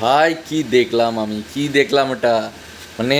ভাই, কি দেখলাম আমি? কি দেখলাম এটা মানে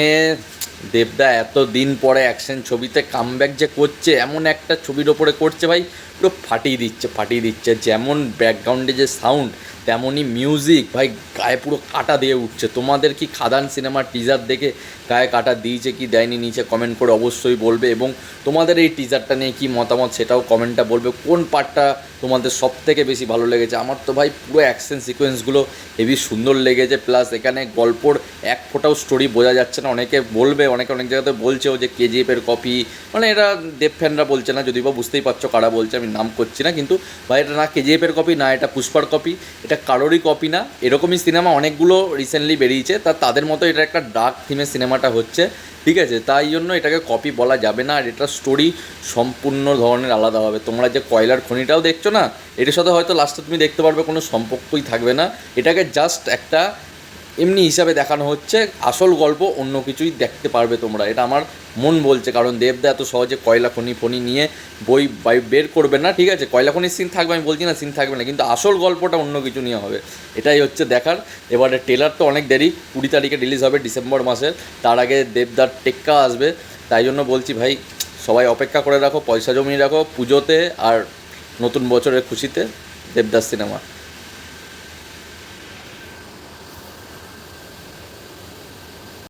দেবদা এত দিন পরে অ্যাকশন ছবিতে কামব্যাক যে করছে, এমন একটা ছবির ওপরে করছে ভাই, পুরো ফাটিয়ে দিচ্ছে ফাটিয়ে দিচ্ছে। যেমন ব্যাকগ্রাউন্ডে যে সাউন্ড তেমনই মিউজিক ভাই গায়ে পুরো কাটা দিয়ে উঠছে। তোমাদের কি খাদান সিনেমার টিজার দেখে গায়ে কাটা দিয়েছে কি দেয়নি নিচে কমেন্ট করে অবশ্যই বলবে এবং তোমাদের এই টিজারটা নিয়ে কি মতামত সেটাও কমেন্টটা বলবে। কোন পার্টটা তোমাদের সব থেকে বেশি ভালো লেগেছে? আমার তো ভাই পুরো অ্যাকশন সিকোয়েন্সগুলো হেভি সুন্দর লেগেছে প্লাস এখানে গল্পর এক ফোটাও স্টোরি বোঝা যাচ্ছে না। অনেকে বলবে, অনেকে অনেক জায়গাতে বলছেও যে কেজিএফের কপি মানে এরা দেব ফ্যানরা বলছে না যদি বা বুঝতেই পারছ কারা বলছে, আমি নাম করছি না, কিন্তু ভাই এটা না কেজিএফের কপি না এটা পুষ্পার কপি এটা কারোরই কপি না। এরকমই সিনেমা অনেকগুলো রিসেন্টলি বেরিয়েছে, তা তাদের মতো এটা একটা ডার্ক থিমের সিনেমাটা হচ্ছে, ঠিক আছে? তাই জন্য এটাকে কপি বলা যাবে না, আর এটার স্টোরি সম্পূর্ণ ধরনের আলাদা হবে তোমরা যে কয়লার খনিটাও দেখছ না, এটার সাথে হয়তো লাস্টে তুমি দেখতে পারবে, কোনো সম্পর্কই থাকবে না। এটাকে জাস্ট একটা এমনি হিসাবে দেখানো হচ্ছে, আসল গল্প অন্য কিছুই দেখতে পারবে তোমরা। এটা আমার মন বলছে, কারণ দেবদা এত সহজে কয়লা খনি ফনি নিয়ে বই বাই বের করবে না, ঠিক আছে? কয়লা খনির সিন থাকবে, আমি বলছি না সিন থাকবে না, কিন্তু আসল গল্পটা অন্য কিছু নিয়ে হবে। এটাই হচ্ছে দেখার। এবারে টেলার তো অনেক দেরি, কুড়ি তারিখে রিলিজ হবে ডিসেম্বর মাসের, তার আগে দেবদার টেক্কা আসবে। তাই জন্য বলছি ভাই, সবাই অপেক্ষা করে রাখো, পয়সা জমিয়ে রাখো, পুজোতে আর নতুন বছরের খুশিতে দেবদাস সিনেমা।